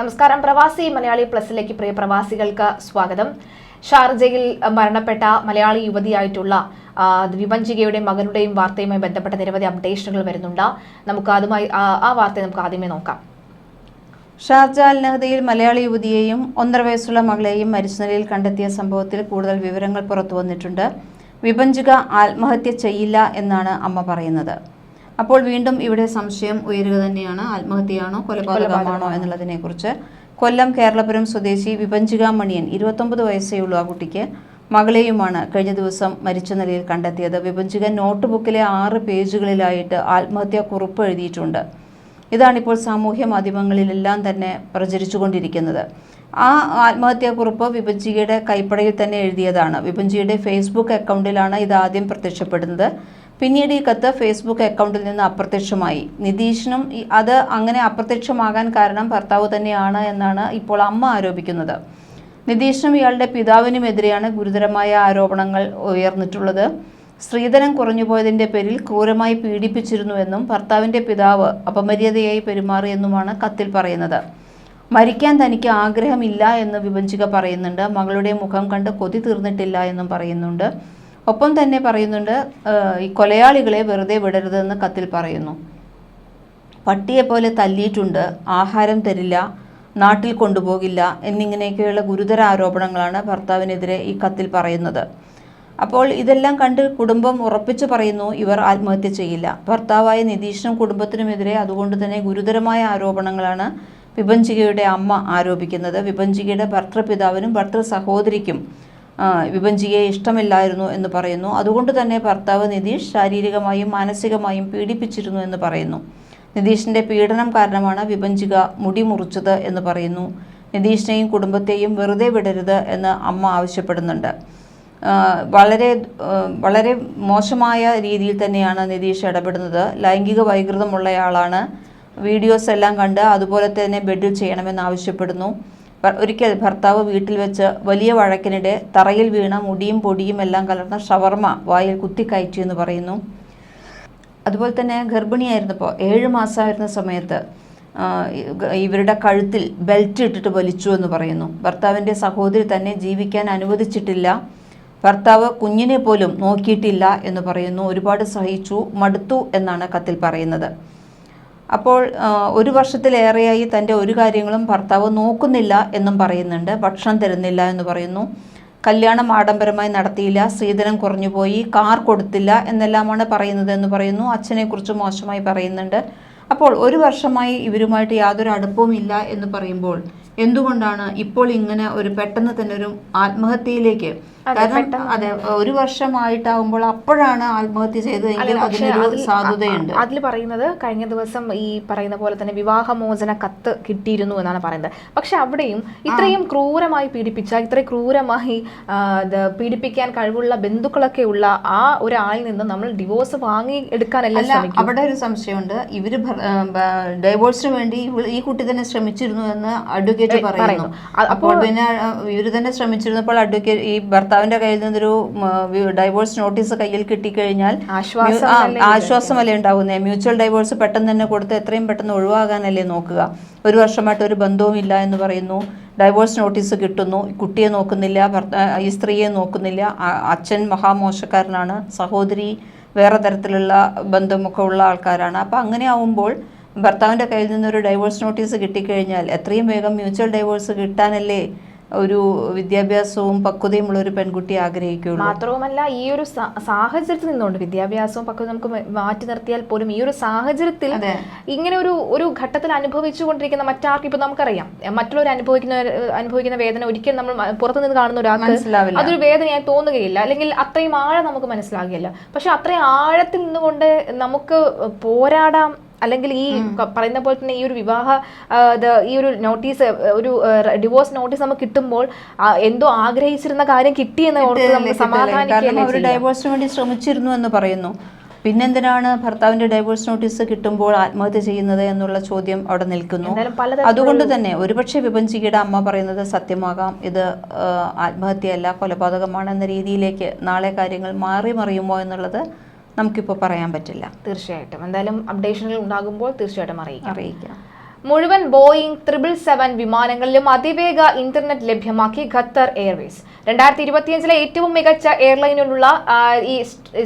നമസ്കാരം. പ്രവാസി മലയാളി പ്ലസിലേക്ക് പ്രിയ പ്രവാസികൾക്ക് സ്വാഗതം. ഷാർജയിൽ മരണപ്പെട്ട മലയാളി യുവതിയായിട്ടുള്ള ആ, വിഭജികയുടെയും മകനുടെയും വാർത്തയുമായി ബന്ധപ്പെട്ട നിരവധി അപ്ഡേഷനുകൾ വരുന്നുണ്ട്. നമുക്ക് അതുമായി ആ- ആ വാർത്ത നമുക്ക് ആദ്യമേ നോക്കാം. ഷാർജ അൽ നഹദയിൽ മലയാളി യുവതിയെയും ഒന്നര വയസ്സുള്ള മകളെയും മരിച്ച നിലയിൽ കണ്ടെത്തിയ സംഭവത്തിൽ കൂടുതൽ വിവരങ്ങൾ പുറത്തു വന്നിട്ടുണ്ട്. വിപഞ്ചിക ആത്മഹത്യ ചെയ്യില്ല എന്നാണ് അമ്മ പറയുന്നത്. അപ്പോൾ വീണ്ടും ഇവിടെ സംശയം ഉയരുക തന്നെയാണ്. ആത്മഹത്യയാണോ കൊലപാതകമാണോ എന്നുള്ളതിനെ കുറിച്ച് കൊല്ലം കേരളപുരം സ്വദേശി വിഭഞ്ചികാമണിയൻ മണിയൻ ഇരുപത്തൊമ്പത് വയസ്സേ ഉള്ളൂ ആ കുട്ടിക്ക്. മകളെയുമാണ് കഴിഞ്ഞ ദിവസം മരിച്ച നിലയിൽ കണ്ടെത്തിയത്. വിഭജിക നോട്ട് ബുക്കിലെ ആറ് പേജുകളിലായിട്ട് ആത്മഹത്യാ കുറിപ്പ് എഴുതിയിട്ടുണ്ട്. ഇതാണിപ്പോൾ സാമൂഹ്യ മാധ്യമങ്ങളിലെല്ലാം തന്നെ പ്രചരിച്ചുകൊണ്ടിരിക്കുന്നത്. ആ ആത്മഹത്യാ കുറിപ്പ് വിഭജികയുടെ കൈപ്പടയിൽ തന്നെ എഴുതിയതാണ്. വിഭജിയുടെ ഫേസ്ബുക്ക് അക്കൗണ്ടിലാണ് ഇത് ആദ്യം പ്രത്യക്ഷപ്പെടുന്നത്. പിന്നീട് ഈ കത്ത് ഫേസ്ബുക്ക് അക്കൗണ്ടിൽ നിന്ന് അപ്രത്യക്ഷമായി. നിതീഷിനും അത് അങ്ങനെ അപ്രത്യക്ഷമാകാൻ കാരണം ഭർത്താവ് തന്നെയാണ് എന്നാണ് ഇപ്പോൾ അമ്മ ആരോപിക്കുന്നത്. നിതീഷിനും ഇയാളുടെ പിതാവിനുമെതിരെയാണ് ഗുരുതരമായ ആരോപണങ്ങൾ ഉയർന്നിട്ടുള്ളത്. സ്ത്രീധനം കുറഞ്ഞുപോയതിന്റെ പേരിൽ ക്രൂരമായി പീഡിപ്പിച്ചിരുന്നുവെന്നും ഭർത്താവിന്റെ പിതാവ് അപമര്യാദയായി പെരുമാറിയെന്നുമാണ് കത്തിൽ പറയുന്നത്. മരിക്കാൻ തനിക്ക് ആഗ്രഹമില്ല എന്ന് വിഭജിക പറയുന്നുണ്ട്. മകളുടെ മുഖം കണ്ട് കൊതി തീർന്നിട്ടില്ല എന്നും പറയുന്നുണ്ട്. ഒപ്പം തന്നെ പറയുന്നുണ്ട് ഈ കൊലയാളികളെ വെറുതെ വിടരുതെന്ന് കത്തിൽ പറയുന്നു. പട്ടിയെ പോലെ തല്ലിയിട്ടുണ്ട് ആഹാരം തരില്ല നാട്ടിൽ കൊണ്ടുപോകില്ല എന്നിങ്ങനെയൊക്കെയുള്ള ഗുരുതര ആരോപണങ്ങളാണ് ഭർത്താവിനെതിരെ ഈ കത്തിൽ പറയുന്നത്. അപ്പോൾ ഇതെല്ലാം കണ്ട് കുടുംബം ഉറപ്പിച്ചു പറയുന്നു ഇവർ ആത്മഹത്യ ചെയ്യില്ല. ഭർത്താവായ നിതീഷിനും കുടുംബത്തിനുമെതിരെ അതുകൊണ്ട് തന്നെ ഗുരുതരമായ ആരോപണങ്ങളാണ് വിഭഞ്ചികയുടെ അമ്മ ആരോപിക്കുന്നത്. വിഭഞ്ചികയുടെ ഭർത്തൃപിതാവിനും ഭർത്തൃ സഹോദരിക്കും ആ, ഇഷ്ടമില്ലായിരുന്നു എന്ന് പറയുന്നു. അതുകൊണ്ട് തന്നെ ഭർത്താവ് നിതീഷ് ശാരീരികമായും മാനസികമായും പീഡിപ്പിച്ചിരുന്നു എന്ന് പറയുന്നു. നിതീഷിന്റെ പീഡനം കാരണമാണ് വിഭജിക മുടി മുറിച്ചത് എന്ന് പറയുന്നു. നിതീഷിനെയും കുടുംബത്തെയും വെറുതെ വിടരുത് എന്ന് അമ്മ ആവശ്യപ്പെടുന്നുണ്ട്. വളരെ വളരെ മോശമായ രീതിയിൽ തന്നെയാണ് നിതീഷ് ഇടപെടുന്നത്. ലൈംഗിക വൈകൃതമുള്ളയാളാണ്. വീഡിയോസ് എല്ലാം കണ്ട് അതുപോലെ തന്നെ ബെഡിൽ ചെയ്യണമെന്ന് ആവശ്യപ്പെടുന്നു. ഒരിക്കൽ ഭർത്താവ് വീട്ടിൽ വെച്ച് വലിയ വഴക്കിനിടെ തറയിൽ വീണ മുടിയും പൊടിയും എല്ലാം കലർന്ന ഷവർമ വായിൽ കുത്തിക്കയറ്റി എന്ന് പറയുന്നു. അതുപോലെ തന്നെ ഗർഭിണിയായിരുന്നപ്പോൾ ഏഴ് മാസമായിരുന്ന സമയത്ത് ഇവരുടെ കഴുത്തിൽ ബെൽറ്റ് ഇട്ടിട്ട് വലിച്ചു എന്ന് പറയുന്നു. ഭർത്താവിന്റെ സഹോദരി തന്നെ ജീവിക്കാൻ അനുവദിച്ചിട്ടില്ല. ഭർത്താവ് കുഞ്ഞിനെ പോലും നോക്കിയിട്ടില്ല എന്ന് പറയുന്നു. ഒരുപാട് സഹിച്ചു മടുത്തു എന്നാണ് കത്തിൽ പറയുന്നത്. അപ്പോൾ ഒരു വർഷത്തിലേറെയായി തന്റെ ഒരു കാര്യങ്ങളും ഭർത്താവ് നോക്കുന്നില്ല എന്നും പറയുന്നുണ്ട്. ഭക്ഷണം തരുന്നില്ല എന്ന് പറയുന്നു. കല്യാണം ആഡംബരമായി നടത്തിയില്ല. സ്ത്രീധനം കുറഞ്ഞുപോയി. കാർ കൊടുത്തില്ല എന്നെല്ലാമാണ് പറയുന്നത് എന്ന് പറയുന്നു. അച്ഛനെക്കുറിച്ച് മോശമായി പറയുന്നുണ്ട്. അപ്പോൾ ഒരു വർഷമായി ഇവരുമായിട്ട് യാതൊരു അടുപ്പവും ഇല്ല എന്ന് പറയുമ്പോൾ എന്തുകൊണ്ടാണ് ഇപ്പോൾ ഇങ്ങനെ ഒരു പെട്ടെന്ന് തന്നെ ഒരു ആത്മഹത്യയിലേക്ക് കാരണം അതെ ഒരു വർഷമായിട്ടാവുമ്പോൾ അപ്പോഴാണ് ആത്മഹത്യ ചെയ്തതെങ്കിൽ അതിനൊരു സാധ്യതയുണ്ട് അതിൽ പറയുന്നത് കഴിഞ്ഞ ദിവസം ഈ പറയുന്ന പോലെ തന്നെ വിവാഹമോചന കത്ത് കിട്ടിയിരുന്നു എന്നാണ് പറയുന്നത്. പക്ഷെ അവിടെയും ഇത്രയും ക്രൂരമായി പീഡിപ്പിച്ച ഇത്രയും ക്രൂരമായി പീഡിപ്പിക്കാൻ കഴിവുള്ള ബന്ധുക്കളൊക്കെ ഉള്ള ആ ഒരാളിൽ നിന്ന് നമ്മൾ ഡിവോഴ്സ് വാങ്ങി എടുക്കാനല്ല അവിടെ ഒരു സംശയമുണ്ട്. ഇവർ ഡൈവോഴ്സിന് വേണ്ടി ഈ കുട്ടി തന്നെ ശ്രമിച്ചിരുന്നു എന്ന് അഡ്വക്കേറ്റ് പറയുന്നു. അപ്പോൾ പിന്നെ ഇവർ തന്നെ ശ്രമിച്ചിരുന്നപ്പോൾ അഡ്വക്കേറ്റ് ഈ ഭർത്താവിന്റെ കയ്യിൽ നിന്നൊരു ഡൈവോഴ്സ് നോട്ടീസ് കയ്യിൽ കിട്ടിക്കഴിഞ്ഞാൽ ആശ്വാസം അല്ലേ ആശ്വാസമല്ലേ ഉണ്ടാവുന്നത് മ്യൂച്വൽ ഡൈവോഴ്സ് പെട്ടെന്ന് തന്നെ കൊടുത്ത് എത്രയും പെട്ടെന്ന് ഒഴിവാകാനല്ലേ നോക്കുക. ഒരു വർഷമായിട്ട് ഒരു ബന്ധവും ഇല്ല എന്ന് പറയുന്നു. ഡൈവോഴ്സ് നോട്ടീസ് കിട്ടുന്നു. കുട്ടിയെ നോക്കുന്നില്ല ഈ സ്ത്രീയെ നോക്കുന്നില്ല. അച്ഛൻ മഹാമോശക്കാരനാണ്. സഹോദരി വേറെ തരത്തിലുള്ള ബന്ധമൊക്കെ ഉള്ള ആൾക്കാരാണ്. അപ്പം അങ്ങനെ ആവുമ്പോൾ ഭർത്താവിന്റെ കയ്യിൽ നിന്നൊരു ഡൈവോഴ്സ് നോട്ടീസ് കിട്ടിക്കഴിഞ്ഞാൽ എത്രയും വേഗം മ്യൂച്വൽ ഡൈവോഴ്സ് കിട്ടാനല്ലേ ഒരു വിദ്യാഭ്യാസവും പക്വതയും ഉള്ള ഒരു പെൺകുട്ടി ആഗ്രഹിക്കുകയുള്ളൂ. മാത്രവുമല്ല ഈ ഒരു സാഹചര്യത്തിൽ നിന്നുകൊണ്ട് വിദ്യാഭ്യാസവും പക്വത നമുക്ക് മാറ്റി നിർത്തിയാൽ പോലും ഈ ഒരു സാഹചര്യത്തിൽ ഇങ്ങനെ ഒരു ഒരു ഘട്ടത്തിൽ അനുഭവിച്ചു കൊണ്ടിരിക്കുന്ന മറ്റാർക്കും ഇപ്പൊ നമുക്കറിയാം. മറ്റുള്ളവർ അനുഭവിക്കുന്ന അനുഭവിക്കുന്ന വേദന ഒരിക്കലും നമ്മൾ പുറത്തു നിന്ന് കാണുന്ന ഒരാൾക്ക് മനസ്സിലാവില്ല. അതൊരു വേദനയായി തോന്നുകയില്ല. അല്ലെങ്കിൽ അത്രയും ആഴം നമുക്ക് മനസ്സിലാകില്ല. പക്ഷെ അത്രയും ആഴത്തിൽ നിന്നുകൊണ്ട് നമുക്ക് പോരാടാം അല്ലെങ്കിൽ ഈ പറയുന്ന പോലെ തന്നെ ഈ ഒരു വിവാഹ ഈ ഒരു നോട്ടീസ് ഒരു ഡിവോഴ്സ് നോട്ടീസ് നമുക്ക് കിട്ടുമ്പോൾ എന്തോ ആഗ്രഹിച്ചിരുന്ന കാര്യം കിട്ടിയെന്ന് ഓർത്ത് നമുക്ക് അവർ. ഡൈവോഴ്സിന് വേണ്ടി ശ്രമിച്ചിരുന്നു എന്ന് പറയുന്നു. പിന്നെന്തിനാണ് ഭർത്താവിന്റെ ഡൈവോഴ്സ് നോട്ടീസ് കിട്ടുമ്പോൾ ആത്മഹത്യ ചെയ്യുന്നത് എന്നുള്ള ചോദ്യം അവിടെ നിൽക്കുന്നു. അതുകൊണ്ട് തന്നെ ഒരുപക്ഷെ വിപഞ്ചികയുടെ അമ്മ പറയുന്നത് സത്യമാകാം. ഇത് ആത്മഹത്യയല്ല കൊലപാതകമാണെന്ന രീതിയിലേക്ക് നാളെ കാര്യങ്ങൾ മാറി മറിയുമോ എന്നുള്ളത് നമുക്കിപ്പോൾ പറയാൻ പറ്റില്ല. തീർച്ചയായിട്ടും. എന്തായാലും അപ്ഡേഷനുകൾ ഉണ്ടാകുമ്പോൾ തീർച്ചയായിട്ടും അറിയിക്കാം. അറിയിക്കാം. മുഴുവൻ ബോയിംഗ് ത്രിബിൾ സെവൻ വിമാനങ്ങളിലും അതിവേഗ ഇന്റർനെറ്റ് ലഭ്യമാക്കി ഖത്തർ എയർവേസ് രണ്ടായിരത്തി ഇരുപത്തിയഞ്ചിലെ ഏറ്റവും മികച്ച എയർലൈനിലുള്ള ഈ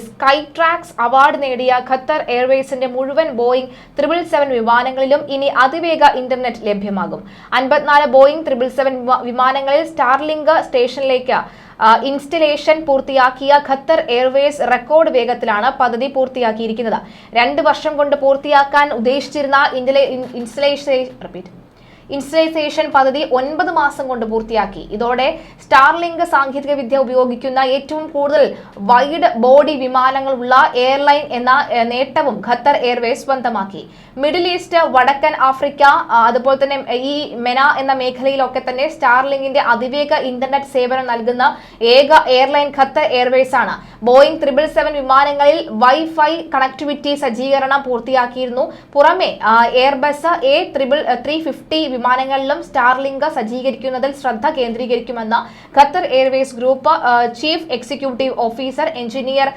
സ്കൈ ട്രാക്സ് അവാർഡ് നേടിയ ഖത്തർ എയർവേസിന്റെ മുഴുവൻ ബോയിംഗ് ത്രിബിൾ സെവൻ വിമാനങ്ങളിലും ഇനി അതിവേഗ ഇന്റർനെറ്റ് ലഭ്യമാകും. അൻപത്തിനാല് ബോയിംഗ് ത്രിബിൾ സെവൻ വിമാനങ്ങളിൽ സ്റ്റാർലിങ്ക് സ്റ്റേഷനിലേക്ക് ഇൻസ്റ്റലേഷൻ പൂർത്തിയാക്കിയ ഖത്തർ എയർവേസ് റെക്കോർഡ് വേഗത്തിലാണ് പദ്ധതി പൂർത്തിയാക്കിയിരിക്കുന്നത്. രണ്ട് വർഷം കൊണ്ട് പൂർത്തിയാക്കാൻ ഉദ്ദേശിച്ചിരുന്ന ഇൻസ്റ്റലേ- ഇൻസ്റ്റലേഷൻ റിപ്പീറ്റ് ഇൻസ്റ്റലൈസേഷൻ പദ്ധതി ഒൻപത് മാസം കൊണ്ട് പൂർത്തിയാക്കി. ഇതോടെ സ്റ്റാർലിങ്ക് സാങ്കേതിക വിദ്യ ഉപയോഗിക്കുന്ന ഏറ്റവും കൂടുതൽ വൈഡ് ബോഡി വിമാനങ്ങളുള്ള എയർലൈൻ എന്ന നേട്ടവും ഖത്തർ എയർവേസ് സ്വന്തമാക്കി മിഡിൽ ഈസ്റ്റ് വടക്കൻ ആഫ്രിക്ക അതുപോലെ തന്നെ ഈ മെന എന്ന മേഖലയിലൊക്കെ തന്നെ സ്റ്റാർലിങ്കിന്റെ അതിവേഗ ഇന്റർനെറ്റ് സേവനം നൽകുന്ന ഏക എയർലൈൻ ഖത്തർ എയർവേസ് ആണ് ബോയിങ് ത്രിബിൾ സെവൻ വിമാനങ്ങളിൽ വൈഫൈ കണക്ടിവിറ്റി സജ്ജീകരണം പൂർത്തിയാക്കിയിരുന്നു. പുറമെ Airbus A triple three fifty വിമാനങ്ങളിലും Starlink സജ്ജീകരിക്കുന്നതിൽ ശ്രദ്ധ കേന്ദ്രീകരിക്കുമെന്ന് Qatar Airways group chief executive officer engineer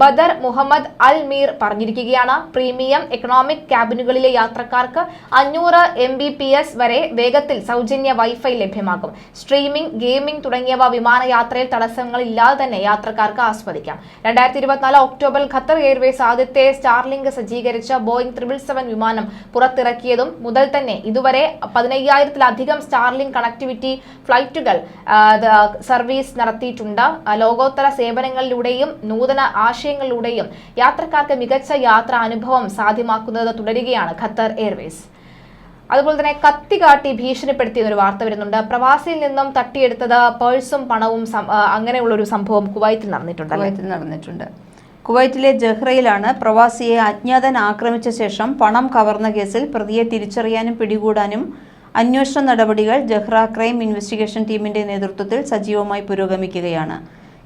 Badr Mohammed Al Meer പറഞ്ഞിരിക്കുകയാണ്. പ്രീമിയം എക്കണോമിക് ക്യാബിനുകളിലെ യാത്രക്കാർക്ക് അഞ്ഞൂറ് എം ബി പി എസ് വരെ വേഗത്തിൽ സൗജന്യ വൈഫൈ ലഭ്യമാകും. സ്ട്രീമിംഗ് ഗെയിമിംഗ് തുടങ്ങിയവ വിമാനയാത്രയിൽ തടസ്സങ്ങളില്ലാതെ തന്നെ യാത്രക്കാർക്ക് ആസ്വദിക്കാം. രണ്ടായിരത്തി ഇരുപത്തിനാല് ഒക്ടോബറിൽ ഖത്തർ എയർവേസ് ആദ്യത്തെ സ്റ്റാർലിങ്ക് സജ്ജീകരിച്ച ബോയിങ് ത്രിബിൾ സെവൻ വിമാനം പുറത്തിറക്കിയതും മുതൽ തന്നെ ഇതുവരെ പതിനയ്യായിരത്തിലധികം സ്റ്റാർലിംഗ് കണക്ടിവിറ്റി ഫ്ലൈറ്റുകൾ സർവീസ് നടത്തിയിട്ടുണ്ട്. ലോകോത്തര സേവനങ്ങളിലൂടെയും നൂതന ആശയങ്ങളിലൂടെയും യാത്രക്കാർക്ക് മികച്ച യാത്രാ അനുഭവം സാധ്യമാക്കുന്നത് തുടരുകയാണ് ഖത്തർ എയർവേസ്. അതുപോലെ തന്നെ കത്തി കാട്ടി ഭീഷണിപ്പെടുത്തിയ ഒരു വാർത്ത വരുന്നുണ്ട്. പ്രവാസിയിൽ നിന്നും തട്ടിയെടുത്തത് പേഴ്സും പണവും അങ്ങനെയുള്ള ഒരു സംഭവം കുവൈത്തിൽ നടന്നിട്ടുണ്ട്? കുവൈത്തിൽ നടന്നിട്ടുണ്ട്. കുവൈറ്റിലെ ജഹ്റയിലാണ് പ്രവാസിയെ അജ്ഞാതൻ ആക്രമിച്ച ശേഷം പണം കവർന്ന കേസിൽ പ്രതിയെ തിരിച്ചറിയാനും പിടികൂടാനും അന്വേഷണ നടപടികൾ ജഹ്റ ക്രൈം ഇൻവെസ്റ്റിഗേഷൻ ടീമിന്റെ നേതൃത്വത്തിൽ സജീവമായി പുരോഗമിക്കുകയാണ്.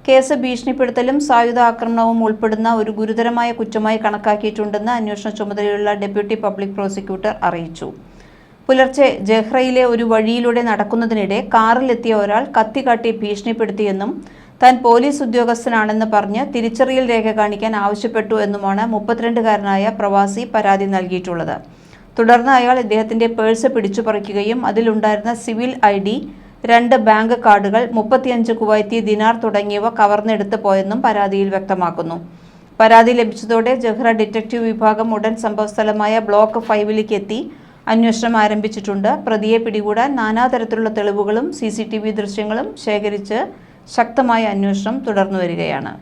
കേസ് ഭീഷണിപ്പെടുത്തലും സായുധ ആക്രമണവും ഉൾപ്പെടുന്ന ഒരു ഗുരുതരമായ കുറ്റമായി കണക്കാക്കിയിട്ടുണ്ടെന്ന് അന്വേഷണ ചുമതലയുള്ള ഡെപ്യൂട്ടി പബ്ലിക് പ്രോസിക്യൂട്ടർ അറിയിച്ചു. പുലർച്ചെ ജഹ്റയിലെ ഒരു വഴിയിലൂടെ നടക്കുന്നതിനിടെ കാറിലെത്തിയ ഒരാൾ കത്തി കാട്ടി ഭീഷണിപ്പെടുത്തിയെന്നും താൻ പോലീസ് ഉദ്യോഗസ്ഥനാണെന്ന് പറഞ്ഞ് തിരിച്ചറിയൽ രേഖ കാണിക്കാൻ ആവശ്യപ്പെട്ടു എന്നുമാണ് മുപ്പത്തിരണ്ടുകാരനായ പ്രവാസി പരാതി നൽകിയിട്ടുള്ളത്. തുടർന്ന് അയാൾ ഇദ്ദേഹത്തിന്റെ പേഴ്സ് പിടിച്ചു പറിക്കുകയും അതിലുണ്ടായിരുന്ന സിവിൽ ഐ ഡി രണ്ട് ബാങ്ക് കാർഡുകൾ മുപ്പത്തിയഞ്ച് കുവൈത്തി ദിനാർ തുടങ്ങിയവ കവർന്നെടുത്ത് പോയെന്നും പരാതിയിൽ വ്യക്തമാക്കുന്നു. പരാതി ലഭിച്ചതോടെ ജഹ്റ ഡിറ്റക്റ്റീവ് വിഭാഗം ഉടൻ സംഭവസ്ഥലമായ ബ്ലോക്ക് ഫൈവിലേക്ക് എത്തി അന്വേഷണം ആരംഭിച്ചിട്ടുണ്ട്. പ്രതിയെ പിടികൂടാൻ നാനാതരത്തിലുള്ള തെളിവുകളും സി ദൃശ്യങ്ങളും ശേഖരിച്ച് ശക്തമായ അന്വേഷണം തുടർന്നു വരികയാണ്.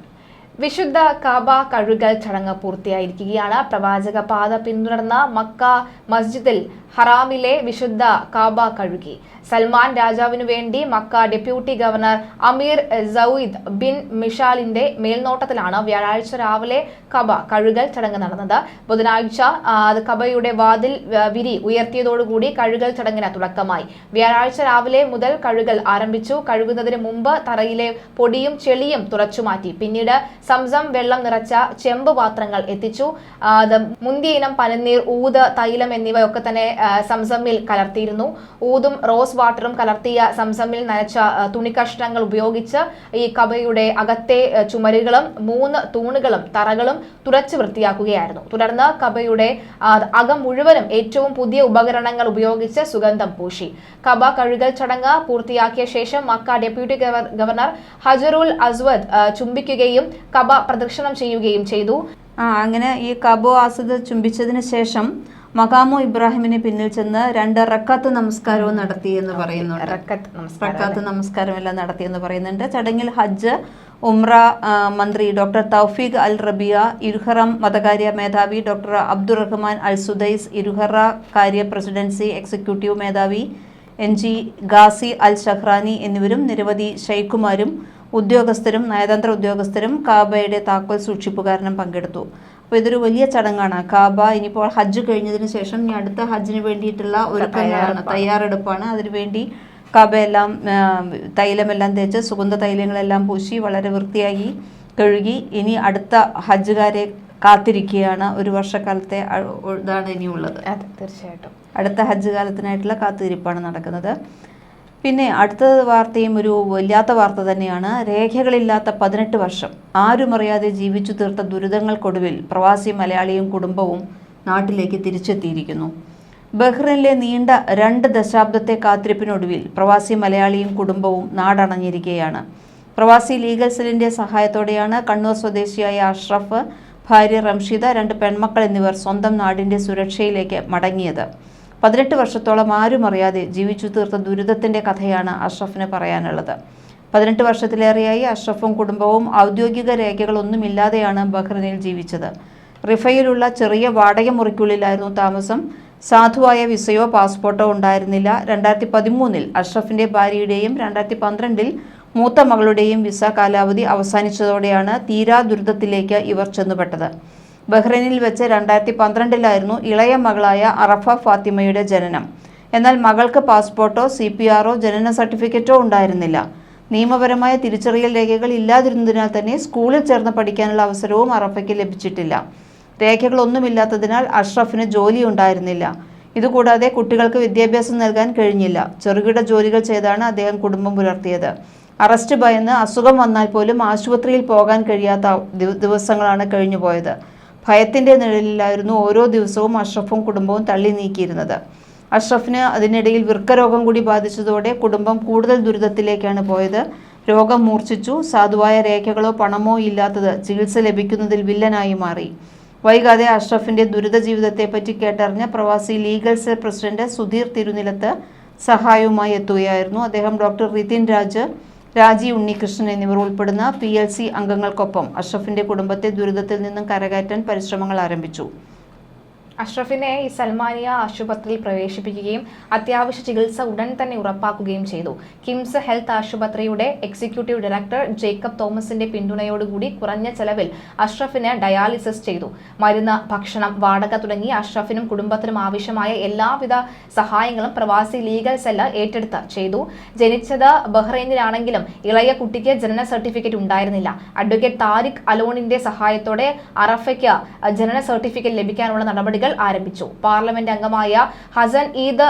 വിശുദ്ധ കാബ കഴുകൽ ചടങ്ങ് പൂർത്തിയായിരിക്കുകയാണ്. പ്രവാചക പാത പിന്തുടർന്ന മക്ക മസ്ജിദിൽ ഹറാമിലെ വിശുദ്ധ കാബ കഴുകി. സൽമാൻ രാജാവിനു വേണ്ടി Mecca deputy governor Amir Saud bin മിഷാലിന്റെ മേൽനോട്ടത്തിലാണ് വ്യാഴാഴ്ച രാവിലെ കബ കഴുകൽ ചടങ്ങ് നടന്നത്. ബുധനാഴ്ച അത് കബയുടെ വാതിൽ വിരി ഉയർത്തിയതോടുകൂടി കഴുകൽ ചടങ്ങിന് തുടക്കമായി. വ്യാഴാഴ്ച രാവിലെ മുതൽ കഴുകൽ ആരംഭിച്ചു. കഴുകുന്നതിന് മുമ്പ് തറയിലെ പൊടിയും ചെളിയും തുറച്ചുമാറ്റി പിന്നീട് സംസം വെള്ളം നിറച്ച ചെമ്പ് പാത്രങ്ങൾ എത്തിച്ചു. മുന്തിയ ഇനം പനനീർ ഊത് തൈലം എന്നിവയൊക്കെ തന്നെ ആ, സംസമിൽ കലർത്തിയിരുന്നു. ഊതും റോസ് വാട്ടറും കലർത്തിയ സംസമ്മിൽ നനച്ച തുണി കഷ്ണങ്ങൾ ഉപയോഗിച്ച് ഈ കബയുടെ അകത്തെ ചുമരുകളും മൂന്ന് തൂണുകളും തറകളും തുറച്ചു വൃത്തിയാക്കുകയായിരുന്നു. തുടർന്ന് കബയുടെ അകം മുഴുവനും ഏറ്റവും പുതിയ ഉപകരണങ്ങൾ ഉപയോഗിച്ച് സുഗന്ധം പൂശി. കബ കഴുകൽ ചടങ്ങ് പൂർത്തിയാക്കിയ ശേഷം മക്ക ഡെപ്യൂട്ടി ഗവർണർ ഹജറുൽ അസ്വദ് ചുംബിക്കുകയും കബ പ്രദക്ഷിണം ചെയ്യുകയും ചെയ്തു. അങ്ങനെ ഈ കബോ ആസദ് ചുംബിച്ചതിന് ശേഷം മകാമോ ഇബ്രാഹിമിന് പിന്നിൽ ചെന്ന് രണ്ട് റക്കാത്ത് നമസ്കാരവും നടത്തി എന്ന് പറയുന്നുണ്ട്. റക്കത്ത് നമസ്കാരം. എല്ലാം നടത്തി എന്ന് പറയുന്നുണ്ട്. ചടങ്ങിൽ ഹജ്ജ് ഉംറ മന്ത്രി ഡോക്ടർ തൗഫീഖ് അൽ റബിയ ഇരുഹറം മതകാര്യ മേധാവി ഡോക്ടർ അബ്ദുറഹ്മാൻ അൽ സുദൈസ് ഇരുഹറ കാര്യ പ്രസിഡൻസി എക്സിക്യൂട്ടീവ് മേധാവി N G Ghazi Al Shahrani എന്നിവരും നിരവധി ഷെയ്ഖുമാരും ഉദ്യോഗസ്ഥരും നയതന്ത്ര ഉദ്യോഗസ്ഥരും കാബയുടെ താക്കോൽ സൂക്ഷിപ്പുകാരനും പങ്കെടുത്തു. അപ്പോൾ ഇതൊരു വലിയ ചടങ്ങാണ്. കാബ ഇനിയിപ്പോൾ ഹജ്ജ് കഴിഞ്ഞതിന് ശേഷം ഇനി അടുത്ത ഹജ്ജിന് വേണ്ടിയിട്ടുള്ള ഒരുക്കങ്ങളാണ് തയ്യാറെടുപ്പാണ്. അതിനുവേണ്ടി കാബയെല്ലാം തൈലമെല്ലാം തേച്ച് സുഗന്ധ തൈലങ്ങളെല്ലാം പൂശി വളരെ വൃത്തിയായി കഴുകി ഇനി അടുത്ത ഹജ്ജുകാരെ കാത്തിരിക്കുകയാണ്. ഒരു വർഷക്കാലത്തെ ഇതാണ് ഇനിയുള്ളത്. തീർച്ചയായിട്ടും. അടുത്ത ഹജ്ജ് കാലത്തിനായിട്ടുള്ള കാത്തിരിപ്പാണ് നടക്കുന്നത്. പിന്നെ അടുത്ത വാർത്തയും ഒരു വല്ലാത്ത വാർത്ത തന്നെയാണ്. രേഖകളില്ലാത്ത പതിനെട്ട് വർഷം. ആരുമറിയാതെ ജീവിച്ചു തീർത്ത ദുരിതങ്ങൾക്കൊടുവിൽ പ്രവാസി മലയാളിയും കുടുംബവും നാട്ടിലേക്ക് തിരിച്ചെത്തിയിരിക്കുന്നു. ബഹ്റിനിലെ നീണ്ട രണ്ട് ദശാബ്ദത്തെ കാത്തിരിപ്പിനൊടുവിൽ പ്രവാസി മലയാളിയും കുടുംബവും നാടണഞ്ഞിരിക്കുകയാണ്. പ്രവാസി ലീഗൽ സെല്ലിന്റെ സഹായത്തോടെയാണ് കണ്ണൂർ സ്വദേശിയായ അഷ്റഫ് ഭാര്യ റംഷിദ രണ്ട് പെൺമക്കൾ എന്നിവർ സ്വന്തം നാടിന്റെ സുരക്ഷയിലേക്ക് മടങ്ങിയത്. പതിനെട്ട് വർഷത്തോളം ആരും അറിയാതെ ജീവിച്ചു തീർത്ത ദുരിതത്തിന്റെ കഥയാണ് അഷ്റഫിന് പറയാനുള്ളത്. പതിനെട്ട് വർഷത്തിലേറെയായി അഷ്റഫും കുടുംബവും ഔദ്യോഗിക രേഖകളൊന്നുമില്ലാതെയാണ് ബഹ്റിനിൽ ജീവിച്ചത്. റിഫയിലുള്ള ചെറിയ വാടക മുറിക്കുള്ളിലായിരുന്നു താമസം. സാധുവായ വിസയോ പാസ്പോർട്ടോ ഉണ്ടായിരുന്നില്ല. രണ്ടായിരത്തി പതിമൂന്നിൽ അഷ്റഫിന്റെ ഭാര്യയുടെയും രണ്ടായിരത്തി പന്ത്രണ്ടിൽ മൂത്ത മകളുടെയും വിസ കാലാവധി അവസാനിച്ചതോടെയാണ് തീരാ ദുരിതത്തിലേക്ക് ഇവർ ചെന്നുപെട്ടത്. ബഹ്റൈനിൽ വെച്ച് രണ്ടായിരത്തി പന്ത്രണ്ടിലായിരുന്നു ഇളയ മകളായ അറഫ ഫാത്തിമയുടെ ജനനം. എന്നാൽ മകൾക്ക് പാസ്പോർട്ടോ സി പി ആറോ ജനന സർട്ടിഫിക്കറ്റോ ഉണ്ടായിരുന്നില്ല. നിയമപരമായ തിരിച്ചറിയൽ രേഖകൾ ഇല്ലാതിരുന്നതിനാൽ തന്നെ സ്കൂളിൽ ചേർന്ന് പഠിക്കാനുള്ള അവസരവും അറഫയ്ക്ക് ലഭിച്ചിട്ടില്ല. രേഖകളൊന്നുമില്ലാത്തതിനാൽ അഷ്റഫിന് ജോലി ഉണ്ടായിരുന്നില്ല ഇതുകൂടാതെ കുട്ടികൾക്ക് വിദ്യാഭ്യാസം നൽകാൻ കഴിഞ്ഞില്ല. ചെറുകിട ജോലികൾ ചെയ്താണ് അദ്ദേഹം കുടുംബം പുലർത്തിയത്. അറസ്റ്റ് ഭയന്ന് അസുഖം വന്നാൽ പോലും ആശുപത്രിയിൽ പോകാൻ കഴിയാത്ത ദിവ- ദിവസങ്ങളാണ് കഴിഞ്ഞുപോയത്. ഭയത്തിന്റെ നിഴലിലായിരുന്നു ഓരോ ദിവസവും അഷ്റഫും കുടുംബവും തള്ളി നീക്കിയിരുന്നത്. അഷ്റഫിന് അതിനിടയിൽ വൃക്കരോഗം കൂടി ബാധിച്ചതോടെ കുടുംബം കൂടുതൽ ദുരിതത്തിലേക്കാണ് പോയത്. രോഗം മൂർച്ഛിച്ചു. സാധുവായ രേഖകളോ പണമോ ഇല്ലാത്തത് ചികിത്സ ലഭിക്കുന്നതിൽ വില്ലനായി മാറി. വൈകാതെ അഷ്റഫിന്റെ ദുരിത ജീവിതത്തെപ്പറ്റി കേട്ടറിഞ്ഞ പ്രവാസി legal cell president Sudheer Thirunilath സഹായവുമായി എത്തുകയായിരുന്നു. അദ്ദേഹം ഡോക്ടർ റിതിൻ രാജ് രാജി ഉണ്ണികൃഷ്ണൻ എന്നിവർ ഉൾപ്പെടുന്ന പി അംഗങ്ങൾക്കൊപ്പം അഷ്റഫിന്റെ കുടുംബത്തെ ദുരിതത്തിൽ നിന്നും കരകയറ്റാൻ പരിശ്രമങ്ങൾ ആരംഭിച്ചു. അഷ്റഫിനെ സൽമാനിയ ആശുപത്രിയിൽ പ്രവേശിപ്പിക്കുകയും അത്യാവശ്യ ചികിത്സ ഉടൻ തന്നെ ഉറപ്പാക്കുകയും ചെയ്തു. കിംസ് ഹെൽത്ത് ആശുപത്രിയുടെ എക്സിക്യൂട്ടീവ് ഡയറക്ടർ ജേക്കബ് തോമസിന്റെ പിന്തുണയോടുകൂടി കുറഞ്ഞ ചെലവിൽ അഷ്റഫിന് ഡയാലിസിസ് ചെയ്തു. മരുന്ന് ഭക്ഷണം വാടക തുടങ്ങി അഷ്റഫിനും കുടുംബത്തിനും ആവശ്യമായ എല്ലാവിധ സഹായങ്ങളും പ്രവാസി ലീഗൽ സെല്ല് ഏറ്റെടുത്ത് ചെയ്തു. ജനിച്ചത് ബഹ്റൈനിലാണെങ്കിലും ഇളയ കുട്ടിക്ക് ജനന സർട്ടിഫിക്കറ്റ് ഉണ്ടായിരുന്നില്ല. അഡ്വക്കേറ്റ് താരിഖ് അലോണിന്റെ സഹായത്തോടെ അറഫയ്ക്ക് ജനന സർട്ടിഫിക്കറ്റ് ലഭിക്കാനുള്ള നടപടികൾ ആരംഭിച്ചു. പാർലമെന്റ് അംഗമായ ഹസൻ ഈദ്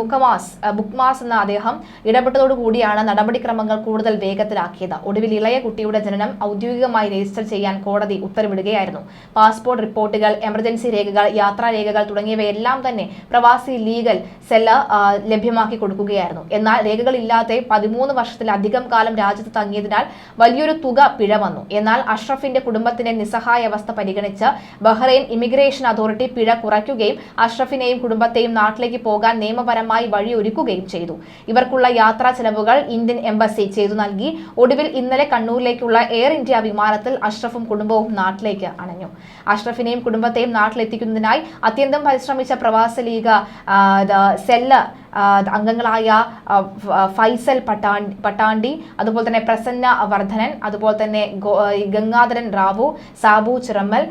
മുക്കമാസ് ബുക്മാസ് എന്ന അദ്ദേഹം ഇടപെട്ടതോടുകൂടിയാണ് നടപടിക്രമങ്ങൾ കൂടുതൽ വേഗത്തിലാക്കിയത്. ഒടുവിൽ ഇളയ കുട്ടിയുടെ ജനനം ഔദ്യോഗികമായി രജിസ്റ്റർ ചെയ്യാൻ കോടതി ഉത്തരവിടുകയായിരുന്നു. പാസ്പോർട്ട് റിപ്പോർട്ടുകൾ എമർജൻസി രേഖകൾ യാത്രാരേഖകൾ തുടങ്ങിയവയെല്ലാം തന്നെ പ്രവാസി ലീഗൽ സെല്ല് ലഭ്യമാക്കി കൊടുക്കുകയായിരുന്നു. എന്നാൽ രേഖകളില്ലാതെ പതിമൂന്ന് വർഷത്തിലധികം കാലം രാജ്യത്ത് തങ്ങിയതിനാൽ വലിയൊരു തുക പിഴ വന്നു എന്നാൽ അഷ്റഫിന്റെ കുടുംബത്തിന്റെ നിസ്സഹായ അവസ്ഥ പരിഗണിച്ച് ബഹ്റൈൻ ഇമിഗ്രേഷൻ അതോറിറ്റി പിഴ കുറയ്ക്കുകയും അഷ്റഫിനെയും കുടുംബത്തെയും നാട്ടിലേക്ക് പോകാൻ നിയമപരമായി വഴിയൊരുക്കുകയും ചെയ്തു. ഇവർക്കുള്ള യാത്രാ ചെലവുകൾ ഇന്ത്യൻ എംബസി ചെയ്തു നൽകി. ഒടുവിൽ ഇന്നലെ കണ്ണൂരിലേക്കുള്ള എയർ ഇന്ത്യ വിമാനത്തിൽ അഷ്റഫും കുടുംബവും നാട്ടിലേക്ക് അണഞ്ഞു. അഷ്റഫിനെയും കുടുംബത്തെയും നാട്ടിലെത്തിക്കുന്നതിനായി അത്യന്തം പരിശ്രമിച്ച പ്രവാസ ലീഗ് സെല്ല് അംഗങ്ങളായ ഫൈസൽ പട്ടാൻ പട്ടാണ്ടി അതുപോലെ തന്നെ പ്രസന്ന വർദ്ധനൻ അതുപോലെ തന്നെ ഗംഗാധരൻ റാവു സാബു ചിറമ്മൽ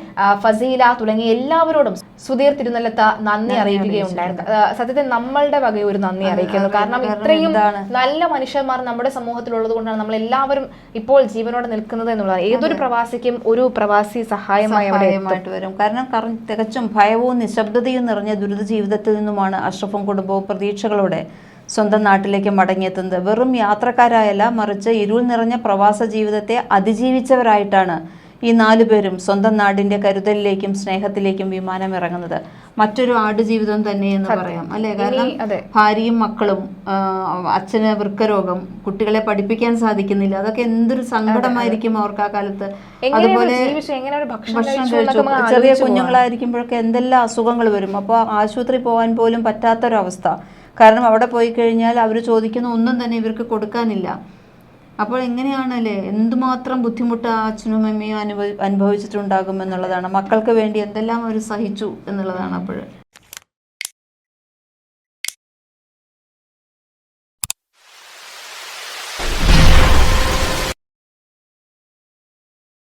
ഫസീല തുടങ്ങിയ എല്ലാവരോടും സുധീർ തിരുനല്ലത്ത നന്ദി അറിയിക്കുകയുണ്ടായിരുന്നു. സത്യത്തിൽ നമ്മളുടെ വക ഒരു നന്ദി അറിയിക്കുന്നു. കാരണം ഇത്രയും നല്ല മനുഷ്യന്മാർ നമ്മുടെ സമൂഹത്തിലുള്ളത് കൊണ്ടാണ് നമ്മൾ എല്ലാവരും ഇപ്പോൾ ജീവനോടെ നിൽക്കുന്നത് എന്നുള്ളത് ഏതൊരു പ്രവാസിക്കും ഒരു പ്രവാസി സഹായമായി അവിടെ സഹായമായിട്ട് വരും. കാരണം തികച്ചും ഭയവും നിശബ്ദതയും നിറഞ്ഞ ദുരിത ജീവിതത്തിൽ നിന്നുമാണ് അഷ്റഫും കുടുംബവും പ്രതീക്ഷകളോടെ സ്വന്തം നാട്ടിലേക്ക് മടങ്ങിയെത്തുന്നത്. വെറും യാത്രക്കാരായല്ല മറിച്ച് ഇരുൾ നിറഞ്ഞ പ്രവാസ ജീവിതത്തെ അതിജീവിച്ചവരായിട്ടാണ് ഈ നാലു പേരും സ്വന്തം നാടിന്റെ കരുതലിലേക്കും സ്നേഹത്തിലേക്കും വിമാനം ഇറങ്ങുന്നത്. മറ്റൊരു ആടുജീവിതം തന്നെ എന്ന് പറയാം അല്ലെ? കാരണം ഭാര്യയും മക്കളും അച്ഛന് വൃക്കരോഗം കുട്ടികളെ പഠിപ്പിക്കാൻ സാധിക്കുന്നില്ല. അതൊക്കെ എന്തൊരു സങ്കടമായിരിക്കും അവർക്ക് ആ കാലത്ത്. അതുപോലെ ഭക്ഷണം കഴിച്ചു ചെറിയ കുഞ്ഞുങ്ങളായിരിക്കുമ്പോഴൊക്കെ എന്തെല്ലാം അസുഖങ്ങൾ വരും? അപ്പോൾ ആശുപത്രി പോകാൻ പോലും പറ്റാത്തൊരവസ്ഥ. കാരണം അവിടെ പോയി കഴിഞ്ഞാൽ അവർ ചോദിക്കുന്ന ഒന്നും തന്നെ ഇവർക്ക് കൊടുക്കാനില്ല. അപ്പോൾ എങ്ങനെയാണല്ലേ? എന്തുമാത്രം ബുദ്ധിമുട്ട് ആ അച്ഛനും അമ്മയും അനുഭവി അനുഭവിച്ചിട്ടുണ്ടാകും എന്നുള്ളതാണ് മക്കൾക്ക് വേണ്ടി എന്തെല്ലാം അവർ സഹിച്ചു എന്നുള്ളതാണ് അപ്പോൾ.